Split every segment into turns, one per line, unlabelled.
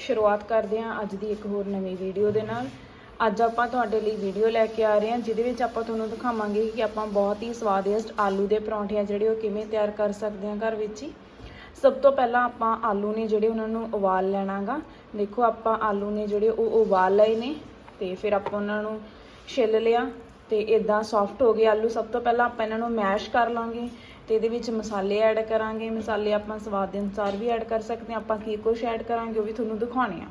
ਸ਼ੁਰੂਆਤ ਕਰਦੇ ਹਾਂ ਅੱਜ ਦੀ ਇੱਕ ਹੋਰ ਨਵੀਂ ਵੀਡੀਓ ਦੇ ਨਾਲ। ਅੱਜ ਆਪਾਂ ਤੁਹਾਡੇ ਲਈ ਵੀਡੀਓ ਲੈ ਕੇ ਆ ਰਹੇ ਹਾਂ, ਜਿਹਦੇ ਵਿੱਚ ਆਪਾਂ ਤੁਹਾਨੂੰ ਦਿਖਾਵਾਂਗੇ ਕਿ ਆਪਾਂ ਬਹੁਤ ਹੀ ਸਵਾਦਿਸ਼ਟ ਆਲੂ ਦੇ ਪਰੌਂਠੇ ਆ ਜਿਹੜੇ ਉਹ ਕਿਵੇਂ ਤਿਆਰ ਕਰ ਸਕਦੇ ਹਾਂ ਘਰ ਵਿੱਚ ਹੀ। ਸਭ ਤੋਂ ਪਹਿਲਾਂ ਆਪਾਂ ਆਲੂ ਨੇ ਜਿਹੜੇ ਉਹਨਾਂ ਨੂੰ ਉਬਾਲ ਲੈਣਾਗਾ। ਦੇਖੋ ਆਪਾਂ ਆਲੂ ਨੇ ਜਿਹੜੇ ਉਹ ਉਬਾਲ ਲਏ ਨੇ ਤੇ ਫਿਰ ਆਪਾਂ ਉਹਨਾਂ ਨੂੰ ਛਿੱਲ ਲਿਆ। ਤੇ ਇਦਾਂ ਸੌਫਟ ਹੋ ਗਏ ਆਲੂ, ਸਭ ਤੋਂ ਪਹਿਲਾਂ ਆਪਾਂ ਇਹਨਾਂ ਨੂੰ ਮੈਸ਼ ਕਰ ਲਾਂਗੇ ਤੇ ਇਹਦੇ ਵਿੱਚ ਮਸਾਲੇ ਐਡ ਕਰਾਂਗੇ। ਮਸਾਲੇ ਆਪਾਂ ਸਵਾਦ ਦੇ ਅਨੁਸਾਰ ਵੀ ਐਡ ਕਰ ਸਕਦੇ ਹਾਂ, ਆਪਾਂ ਕੀ ਕੁਛ ਐਡ ਕਰਾਂਗੇ ਉਹ ਵੀ ਤੁਹਾਨੂੰ ਦਿਖਾਉਣੇ ਆ।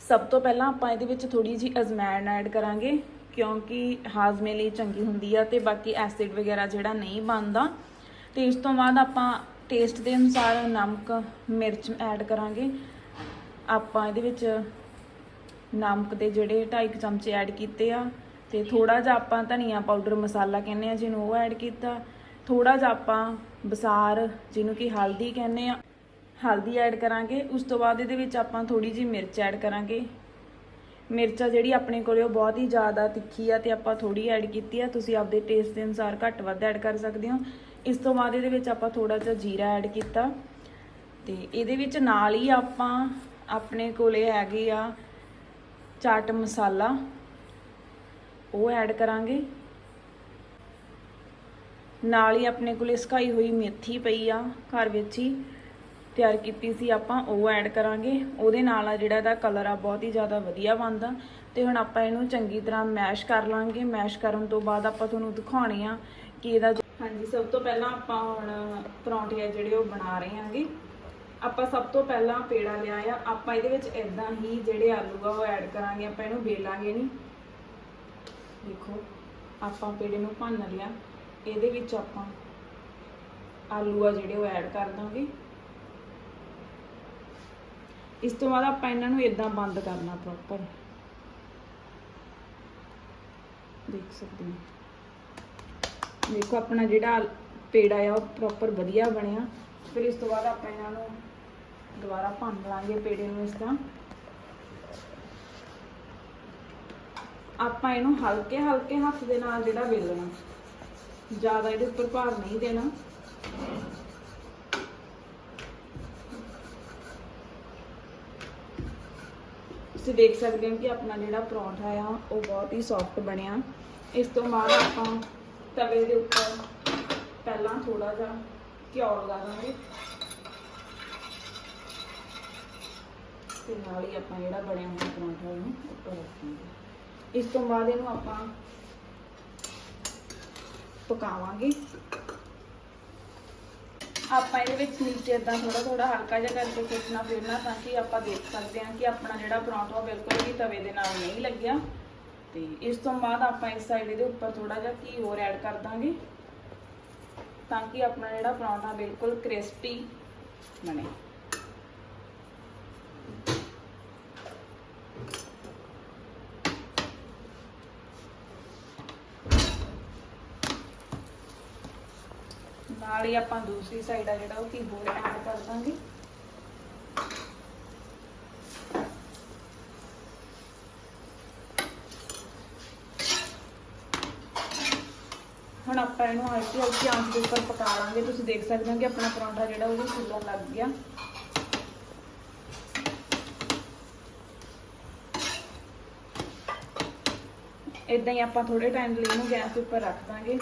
ਸਭ ਤੋਂ ਪਹਿਲਾਂ ਆਪਾਂ ਇਹਦੇ ਵਿੱਚ ਥੋੜੀ ਜੀ ਅਜਮੈਨ ਐਡ ਕਰਾਂਗੇ, ਕਿਉਂਕਿ ਹਾਜ਼ਮੇ ਲਈ ਚੰਗੀ ਹੁੰਦੀ ਆ ਤੇ ਬਾਕੀ ਐਸਿਡ ਵਗੈਰਾ ਜਿਹੜਾ ਨਹੀਂ ਬਣਦਾ। ਤੇ ਇਸ ਤੋਂ ਬਾਅਦ ਆਪਾਂ ਟੇਸਟ ਦੇ ਅਨੁਸਾਰ ਨਮਕ, ਮਿਰਚ ਐਡ ਕਰਾਂਗੇ। ਆਪਾਂ ਇਹਦੇ ਵਿੱਚ ਨਮਕ ਦੇ ਜਿਹੜੇ 2.5 ਚਮਚੇ ਐਡ ਕੀਤੇ ਆ। ਤੇ ਥੋੜਾ ਜਿਹਾ ਆਪਾਂ ਧਨੀਆ ਪਾਊਡਰ ਮਸਾਲਾ ਕਹਿੰਦੇ ਆ, ਜਿਹਨੂੰ ਉਹ ਐਡ ਕੀਤਾ। ਥੋੜਾ ਜਿਹਾ ਆਪਾਂ ਬਸਾਰ, ਜਿਹਨੂੰ ਕਿ ਹਲਦੀ ਕਹਿੰਦੇ ਆ, ਹਲਦੀ ਐਡ ਕਰਾਂਗੇ। ਉਸ ਤੋਂ ਬਾਅਦ ਇਹਦੇ ਵਿੱਚ ਆਪਾਂ ਥੋੜੀ ਜੀ ਮਿਰਚ ਐਡ ਕਰਾਂਗੇ। ਮਿਰਚਾ ਜਿਹੜੀ ਆਪਣੇ ਕੋਲੇ ਉਹ ਬਹੁਤ ਹੀ ਜ਼ਿਆਦਾ ਤਿੱਖੀ ਆ ਤੇ ਆਪਾਂ ਥੋੜੀ ਐਡ ਕੀਤੀ ਆ। ਤੁਸੀਂ ਆਪਦੇ ਟੇਸਟ ਦੇ ਅਨੁਸਾਰ ਘੱਟ ਵੱਧ ਐਡ ਕਰ ਸਕਦੇ ਹੋ। ਇਸ ਤੋਂ ਬਾਅਦ ਇਹਦੇ ਵਿੱਚ ਆਪਾਂ ਥੋੜਾ ਜਿਹਾ ਜੀਰਾ ਐਡ ਕੀਤਾ। ਤੇ ਇਹਦੇ ਵਿੱਚ ਨਾਲ ਹੀ ਆਪਾਂ ਆਪਣੇ ਕੋਲੇ ਹੈਗੇ ਆ ਚਾਟ ਮਸਾਲਾ। ਉਹ ਐਡ ਕਰਾਂਗੇ। ਨਾਲ ਹੀ ਆਪਣੇ ਕੋਲੇ ਸਕਾਈ ਹੋਈ ਮੇਥੀ ਪਈ ਆ ਘਰ ਵਿੱਚ ਹੀ। ਤਿਆਰ ਕੀਤੀ ਸੀ ਆਪਾਂ, ਉਹ ਐਡ ਕਰਾਂਗੇ। ਉਹਦੇ ਨਾਲ ਆ ਜਿਹੜਾ ਇਹਦਾ ਕਲਰ ਆ ਬਹੁਤ ਹੀ ਜ਼ਿਆਦਾ ਵਧੀਆ ਬਣਦਾ। ਤੇ ਹੁਣ ਆਪਾਂ ਇਹਨੂੰ ਚੰਗੀ ਤਰ੍ਹਾਂ ਮੈਸ਼ ਕਰ ਲਾਂਗੇ। ਮੈਸ਼ ਕਰਨ ਤੋਂ ਬਾਅਦ ਆਪਾਂ ਤੁਹਾਨੂੰ ਦਿਖਾਉਣੇ ਆ ਕਿ ਇਹਦਾ ਹਾਂਜੀ, ਸਭ ਤੋਂ ਪਹਿਲਾਂ ਆਪਾਂ ਹੁਣ ਪਰੌਂਠੇ ਆ ਜਿਹੜੇ ਉਹ ਬਣਾ ਰਹੇ ਆਂਗੇ ਆਪਾਂ ਸਭ ਤੋਂ ਪਹਿਲਾਂ ਪੇੜਾ ਲਿਆ ਆ। ਆਪਾਂ ਇਹਦੇ ਵਿੱਚ ਇਦਾਂ ਹੀ ਜਿਹੜੇ ਆਲੂ ਆ ਉਹ ਐਡ ਕਰਾਂਗੇ। ਆਪਾਂ ਇਹਨੂੰ ਵੇਲਾਂਗੇ ਨਹੀਂ। ਦੇਖੋ, ਆਪਾਂ ਪੇੜੇ ਨੂੰ ਭੰਨ ਲਿਆ। ਇਹਦੇ ਵਿੱਚ ਆਪਾਂ ਆਲੂ ਆ ਜਿਹੜੇ ਉਹ ਐਡ ਕਰ ਦਾਂਗੇ। ਇਸ ਤੋਂ ਬਾਅਦ ਆਪਾਂ ਇਹਨਾਂ ਨੂੰ ਇਦਾਂ ਬੰਦ ਕਰਨਾ ਪ੍ਰੋਪਰ ਦੇਖ ਸਕਦੇ ਹੋ। ਦੇਖੋ, ਆਪਣਾ ਜਿਹੜਾ ਪੇੜਾ ਆ, ਉਹ ਪ੍ਰੋਪਰ ਵਧੀਆ ਬਣਿਆ। ਫਿਰ ਇਸ ਤੋਂ ਬਾਅਦ ਆਪਾਂ ਇਹਨਾਂ ਨੂੰ ਦੁਬਾਰਾ ਭੰਨ ਲਾਂਗੇ ਪੇੜੇ ਨੂੰ ਇਸ ਤਰ੍ਹਾਂ। ਆਪਾਂ ਇਹਨੂੰ ਹਲਕੇ ਹਲਕੇ ਹੱਥ ਦੇ ਨਾਲ ਜਿਹੜਾ ਵੇਲਣਾ। ਜ਼ਿਆਦਾ ਇਹਦੇ ਉੱਪਰ ਭਾਰ ਨਹੀਂ ਦੇਣਾ। ਤੁਸੀਂ ਦੇਖ ਸਕਦੇ ਹੋ ਕਿ ਆਪਣਾ ਜਿਹੜਾ ਪਰੌਂਠਾ ਆ, ਉਹ ਬਹੁਤ ਹੀ ਸੌਫਟ ਬਣਿਆ। ਇਸ ਤੋਂ ਬਾਅਦ ਆਪਾਂ ਤਵੇ ਦੇ ਉੱਪਰ ਪਹਿਲਾਂ ਥੋੜਾ ਜਿਹਾ ਘਿਓ ਲਗਾ ਦਾਂਗੇ। ਤੇ ਨਾਲ ਹੀ ਆਪਾਂ ਜਿਹੜਾ ਬਣਿਆ ਹੋਇਆ ਪਰੌਂਠਾ ਉਹਨੂੰ ਉੱਪਰ ਰੱਖਾਂਗੇ। ਇਸ ਤੋਂ ਬਾਅਦ ਇਹਨੂੰ ਆਪਾਂ ਪਕਾਵਾਂਗੇ। ਆਪਾਂ ਇਹਦੇ ਵਿੱਚ ਨੀਚੇ ਇਦਾਂ ਥੋੜਾ ਥੋੜਾ ਹਲਕਾ ਜਿਹਾ ਕਰਕੇ ਕੁੱਟਣਾ ਫਿਰਨਾ ਤਾਂ ਕਿ ਆਪਾਂ ਦੇਖ ਸਕਦੇ ਹਾਂ ਕਿ ਆਪਣਾ ਜਿਹੜਾ ਪਰੌਂਠਾ ਉਹ ਬਿਲਕੁਲ ਵੀ ਤਵੇ ਦੇ ਨਾਲ ਨਹੀਂ ਲੱਗਿਆ। ਤੇ ਇਸ ਤੋਂ ਬਾਅਦ ਆਪਾਂ ਇਸ ਸਾਈਡ ਇਹਦੇ ਉੱਪਰ ਥੋੜਾ ਜਿਹਾ ਘੀ ਹੋਰ ਐਡ ਕਰ ਦਾਂਗੇ ਤਾਂ ਕਿ ਆਪਣਾ ਜਿਹੜਾ ਪਰੌਂਠਾ ਬਿਲਕੁਲ ਕ੍ਰਿਸਪੀ ਬਣੇ। ਨਾਲ ਹੀ ਆਪਾਂ ਦੂਸਰੀ ਸਾਈਡ ਆ ਜਿਹੜਾ ਉਹ ਕੀ ਬੋਲ ਐਡ ਕਰ ਦਾਂਗੇ। ਹੁਣ ਆਪਾਂ ਇਹਨੂੰ ਹਲਕੀ ਹਲਕੀ ਆਂਚ ਦੇ ਉੱਪਰ ਪਕਾ ਲਾਂਗੇ। ਤੁਸੀਂ ਦੇਖ ਸਕਦੇ ਹੋ ਕਿ ਆਪਣਾ ਪਰੌਂਠਾ ਜਿਹੜਾ ਉਹ ਵੀ ਫੁੱਲਣ ਲੱਗ ਗਿਆ। ਇਦਾਂ ਹੀ ਆਪਾਂ ਥੋੜੇ ਟਾਈਮ ਲਈ ਇਹਨੂੰ ਗੈਸ ਉੱਪਰ ਰੱਖ ਦਾਂਗੇ।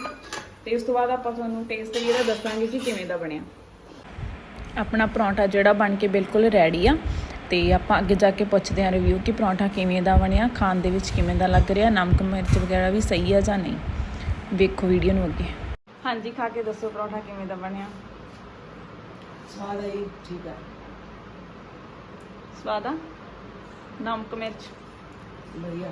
ਤੇ ਉਸ ਤੋਂ ਬਾਅਦ ਆਪਾਂ ਤੁਹਾਨੂੰ ਟੇਸਟ ਵੀ ਇਹਦਾ ਦੱਸਾਂਗੇ ਕਿ ਕਿਵੇਂ ਦਾ ਬਣਿਆ। ਆਪਣਾ ਪਰੌਂਠਾ ਜਿਹੜਾ ਬਣ ਕੇ ਬਿਲਕੁਲ ਰੈਡੀ ਆ ਤੇ ਆਪਾਂ ਅੱਗੇ ਜਾ ਕੇ ਪੁੱਛਦੇ ਹਾਂ ਰਿਵਿਊ ਕਿ ਪਰੌਂਠਾ ਕਿਵੇਂ ਦਾ ਬਣਿਆ ਖਾਣ ਦੇ ਵਿੱਚ ਕਿਵੇਂ ਦਾ ਲੱਗ ਰਿਹਾ ਨਮਕ ਮਿਰਚ ਵਗੈਰਾ ਵੀ ਸਹੀ ਆ ਜਾਂ ਨਹੀਂ। ਵੇਖੋ ਵੀਡੀਓ ਨੂੰ ਅੱਗੇ। ਹਾਂਜੀ ਖਾ ਕੇ ਦੱਸੋ ਪਰੌਂਠਾ ਕਿਵੇਂ ਦਾ ਬਣਿਆ।
ਸਵਾਦ ਹੈ ਠੀਕ ਹੈ
ਸਵਾਦ ਆ? ਨਮਕ ਮਿਰਚ।
ਵਧੀਆ।